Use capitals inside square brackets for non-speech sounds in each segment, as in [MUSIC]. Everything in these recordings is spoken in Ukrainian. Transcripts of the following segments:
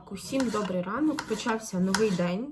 Так, усім добрий ранок. Почався новий день.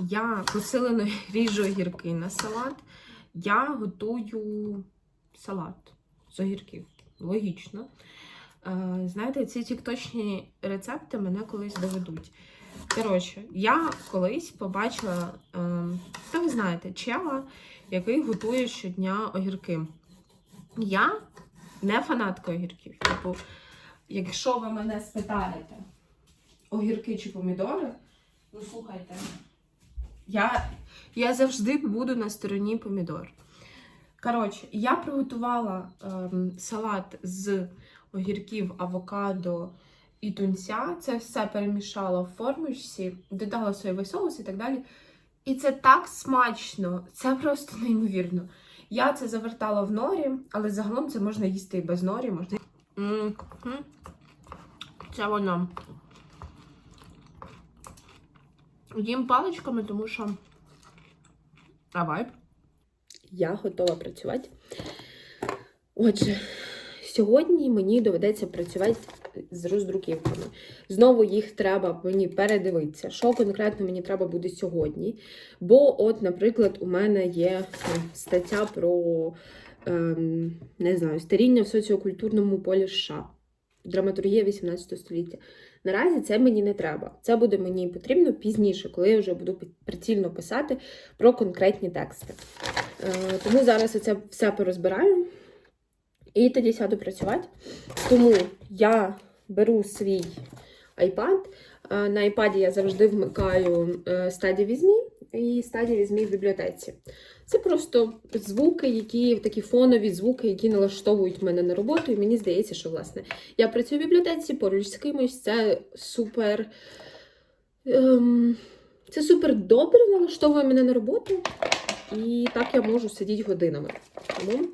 Я посилено [LAUGHS] ріжу огірки на салат. Я готую салат з огірків. Логічно. Е, знаєте, ці тікточні рецепти мене колись доведуть. Коротше, я колись побачила, е, та ви знаєте, чела, який готує щодня огірки. Я не фанатка огірків. Типу, якщо ви мене спитаєте, огірки чи помідори, ну слухайте, я, я завжди буду на стороні помідор. Коротше, я приготувала ем, салат з огірків, авокадо і тунця. Це все перемішала в формочці, додала соєвий соус і так далі. І це так смачно, це просто неймовірно. Я це завертала в норі, але загалом це можна їсти і без норі. Можна... М, м. Це воно. Їм паличками, тому що. Давай. Я готова працювати. Отже, сьогодні мені доведеться працювати з роздруківками. Знову їх треба мені передивитися, що конкретно мені треба буде сьогодні. Бо, от, наприклад, у мене є стаття про ем, не знаю, старіння в соціокультурному полі США. Драматургія 18 століття. Наразі це мені не треба. Це буде мені потрібно пізніше, коли я вже буду прицільно писати про конкретні тексти. Е, тому зараз я це все порозбираю і тоді сяду працювати. Тому я беру свій iPad. Е, На iPad я завжди вмикаю е, стадію візьмі і стадію візьмі в бібліотеці. Це просто звуки, які такі фонові звуки, які налаштовують мене на роботу. І мені здається, що власне я працюю в бібліотеці поруч з кимось. Це супер. Ем, це супер добре налаштовує мене на роботу. І так я можу сидіти годинами. Тому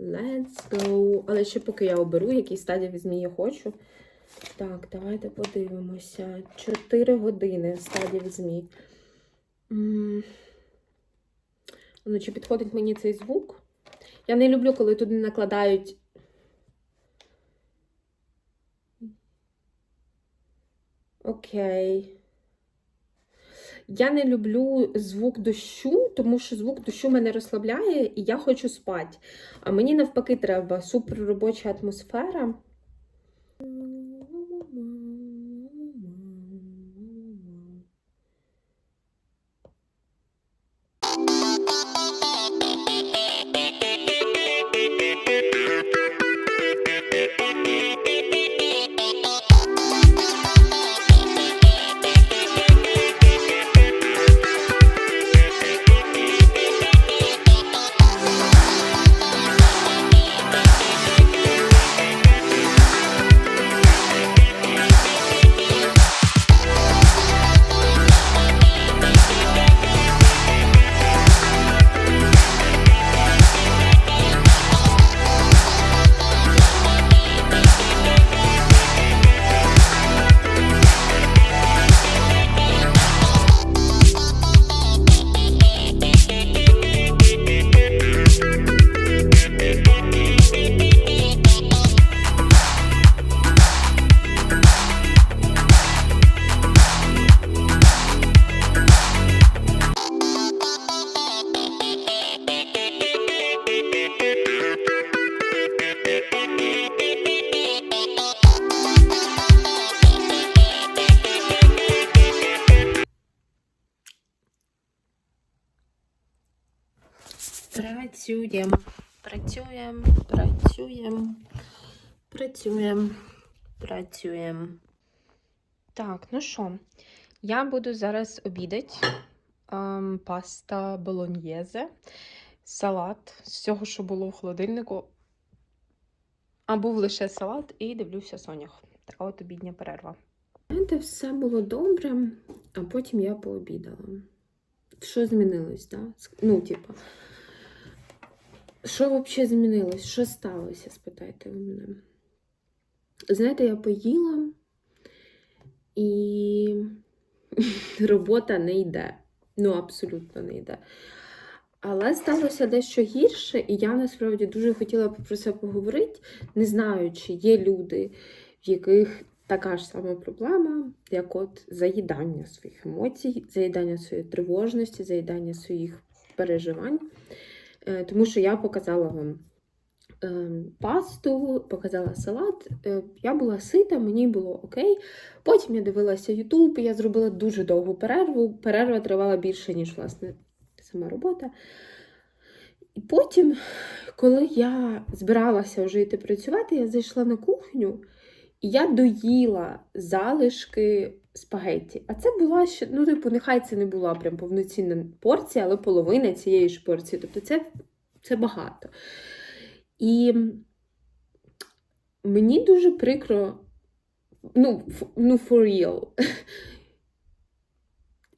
let's go. Але ще поки я оберу, який стадії візьмі я хочу. Так, давайте подивимося. 4 години стадії візьмі. М, Ну, чи підходить мені цей звук? Я не люблю, коли туди накладають. Окей. Я не люблю звук дощу, тому що звук дощу мене розслабляє і я хочу спати. А мені навпаки треба супер робоча атмосфера. Працюємо, працюємо, працюємо, працюємо, працюємо. Так, ну що, я буду зараз обідати. Ем, паста болоньєзе, салат з всього, що було в холодильнику. А був лише салат і дивлюся сонях. Така от обідня перерва. Знаєте, все було добре, а потім я пообідала. Що змінилось, так? Да? Ну, типу. Що взагалі змінилось? Що сталося? спитайте ви мене. Знаєте, я поїла і [LAUGHS] робота не йде. Ну, абсолютно не йде. Але сталося дещо гірше, і я насправді дуже хотіла б про це поговорити, не знаю, чи є люди, в яких така ж сама проблема, як от заїдання своїх емоцій, заїдання своєї тривожності, заїдання своїх переживань. Е, Тому що я показала вам е, пасту, показала салат. Е, Я була сита, мені було окей. Потім я дивилася Ютуб, я зробила дуже довгу перерву. Перерва тривала більше, ніж власне сама робота. І потім, коли я збиралася вже йти працювати, я зайшла на кухню я доїла залишки спагетті. А це була ще, ну, типу, нехай це не була прям повноцінна порція, але половина цієї ж порції. Тобто це, це багато. І мені дуже прикро, ну, ну for real. [LAUGHS]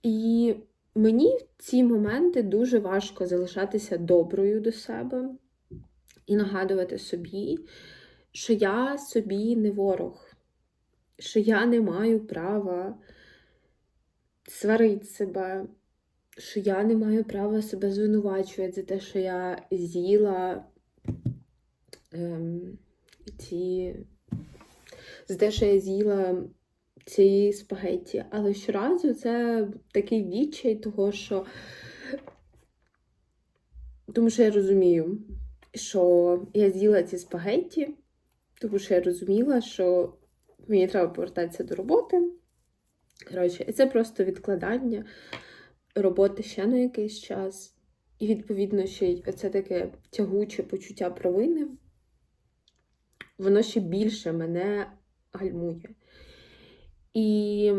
І мені в ці моменти дуже важко залишатися доброю до себе і нагадувати собі, що я собі не ворог, що я не маю права сварити себе, що я не маю права себе звинувачувати за те, що я з'їла ем, ці. За те, що я з'їла ці спагетті. Але щоразу це такий відчай того, що. Тому що я розумію, що я з'їла ці спагетті, тому що я розуміла, що мені треба повертатися до роботи. Коротше, це просто відкладання роботи ще на якийсь час. І, відповідно, ще й оце таке тягуче почуття провини, воно ще більше мене гальмує. І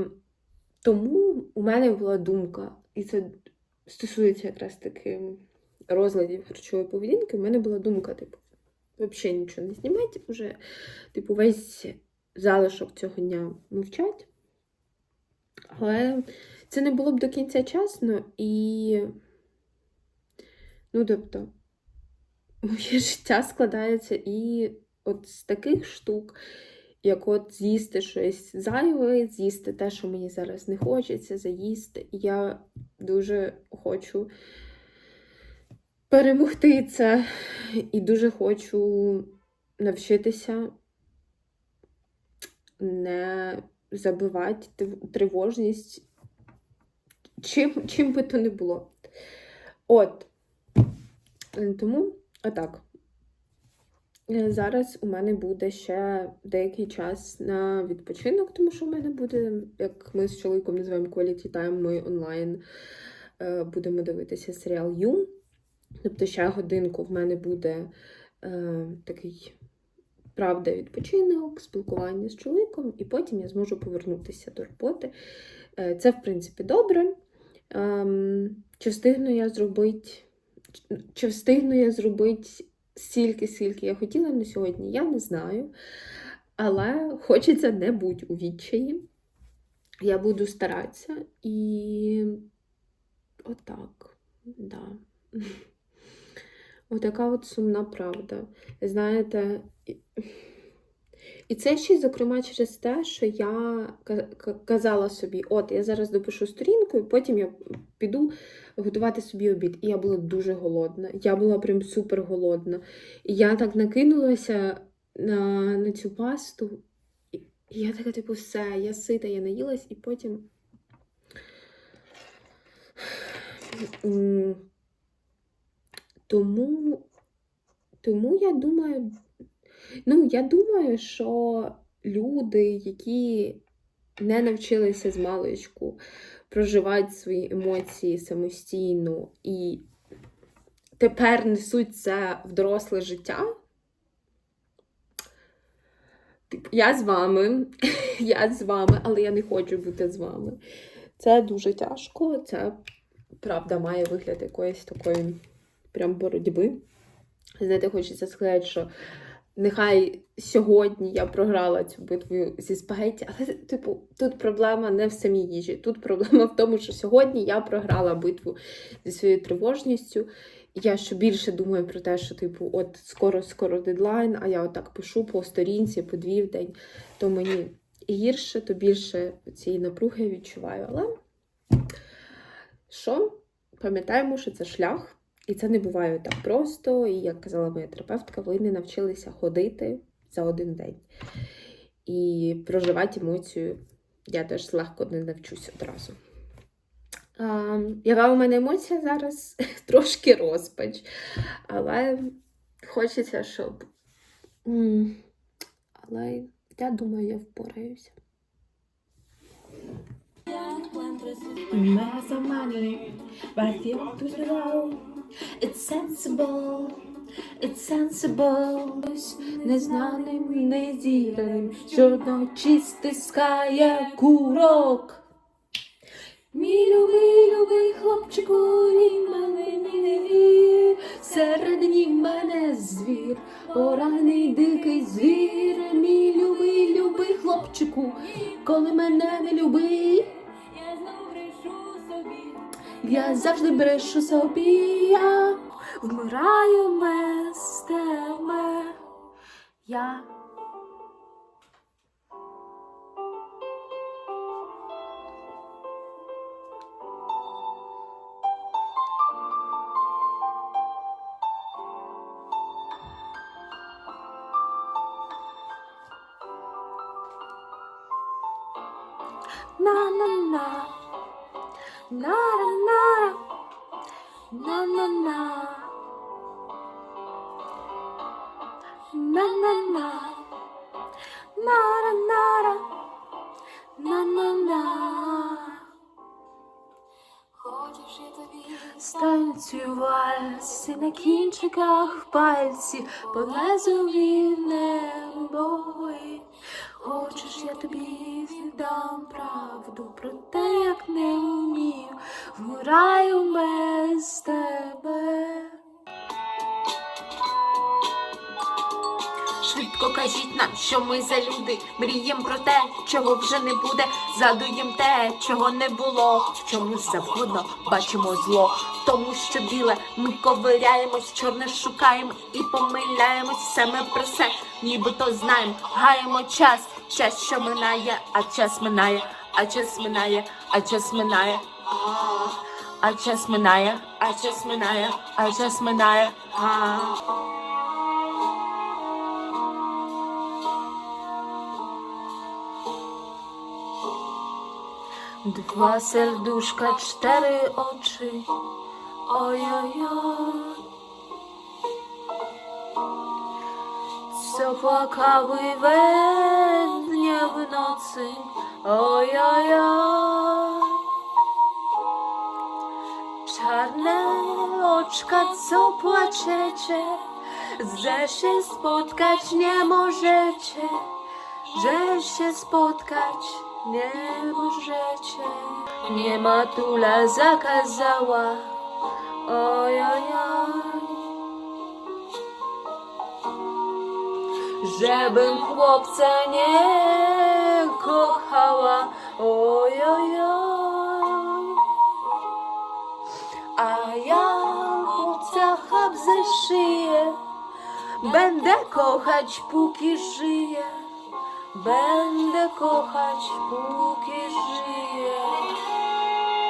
тому у мене була думка, і це стосується якраз таки розладів харчової поведінки, у мене була думка, типу, взагалі нічого не знімати, вже, типу, весь залишок цього дня мовчать. Але це не було б до кінця чесно і. Ну, тобто, [LAUGHS] моє життя складається і от з таких штук, як от з'їсти щось зайве, з'їсти те, що мені зараз не хочеться, заїсти. Я дуже хочу перемогти це і дуже хочу навчитися не забивати тривожність, чим, чим би то не було. От. Тому, отак. Зараз у мене буде ще деякий час на відпочинок, тому що в мене буде, як ми з чоловіком називаємо quality time, ми онлайн е, будемо дивитися серіал Ю. Тобто ще годинку в мене буде е, такий правда відпочинок, спілкування з чоловіком, і потім я зможу повернутися до роботи. Е, Це, в принципі, добре. Ем, Чи встигну я зробити, чи встигну я зробити стільки, скільки я хотіла на сьогодні, я не знаю. Але хочеться не бути у відчаї. Я буду старатися і отак. Да. Отака от сумна правда. Знаєте, і- це ще, й, зокрема, через те, що я ка- ка- казала собі, от я зараз допишу сторінку, і потім я піду готувати собі обід. І я була дуже голодна. Я була прям супер голодна. І я так накинулася на, на цю пасту. І я така, типу, все, я сита, я наїлась, і потім. Тому, тому я думаю, ну, я думаю, що люди, які не навчилися з маличку проживати свої емоції самостійно і тепер несуть це в доросле життя. Я з вами, [LAUGHS] я з вами, але я не хочу бути з вами. Це дуже тяжко, це правда має вигляд якоїсь такої прям боротьби. Знаєте, хочеться сказати, що нехай сьогодні я програла цю битву зі спагетті, але, типу, тут проблема не в самій їжі. Тут проблема в тому, що сьогодні я програла битву зі своєю тривожністю. Я ще більше думаю про те, що, типу, от скоро-скоро дедлайн, а я отак пишу по сторінці, по дві в день, то мені гірше, то більше цієї напруги відчуваю. Але що? Пам'ятаємо, що це шлях. І це не буває так просто. І як казала моя терапевтка, ви не навчилися ходити за один день. і проживати емоцію я теж легко не навчусь одразу. А, яка у мене емоція зараз? [LAUGHS] Трошки розпач. Але хочеться, щоб. Але я думаю, я впораюся. Mass of money, but feel to slow. It's sensible, it's sensible. Незнаним, незіраним, щоночі стискає курок. Мій любий, любий хлопчику, він малиний не вір. Всередині мене звір, поранений дикий звір. Мій любий, любий хлопчику, коли мене не любить. Я знов брешу собі, Я завжди брешу собі, я вмираю без тебе. Я на-на-на, на-на-на, на-на-на, на-на-на, на-на-на, на-на-на. Станцю вальси на кінчиках пальці понизу небо. Хочеш, я тобі дам правду про те, як не вмію, вмираю без тебе. Швидко кажіть нам, що ми за люди, мрієм про те, чого вже не буде, задуєм те, чого не було, в чомусь завгодно бачимо зло, тому, що біле, ми ковиряємось, чорне шукаємо і помиляємось саме про це, нібито знаємо, гаємо час, час, що минає, а час минає, а час минає, а час минає. А, час минає, а час минає, а час минає. А. Два сердушка, чотири очі. Ой-ой-ой. Це плакавий w nocy, ojajaj. Czarne oczka, co płaczecie, że się spotkać nie możecie, że się spotkać nie możecie. Nie matula zakazała, ojajaj. Żebym chłopca nie kochała, oj, oj, oj. A ja chłopca chab ze szyję, będę kochać póki żyję, będę kochać póki żyję.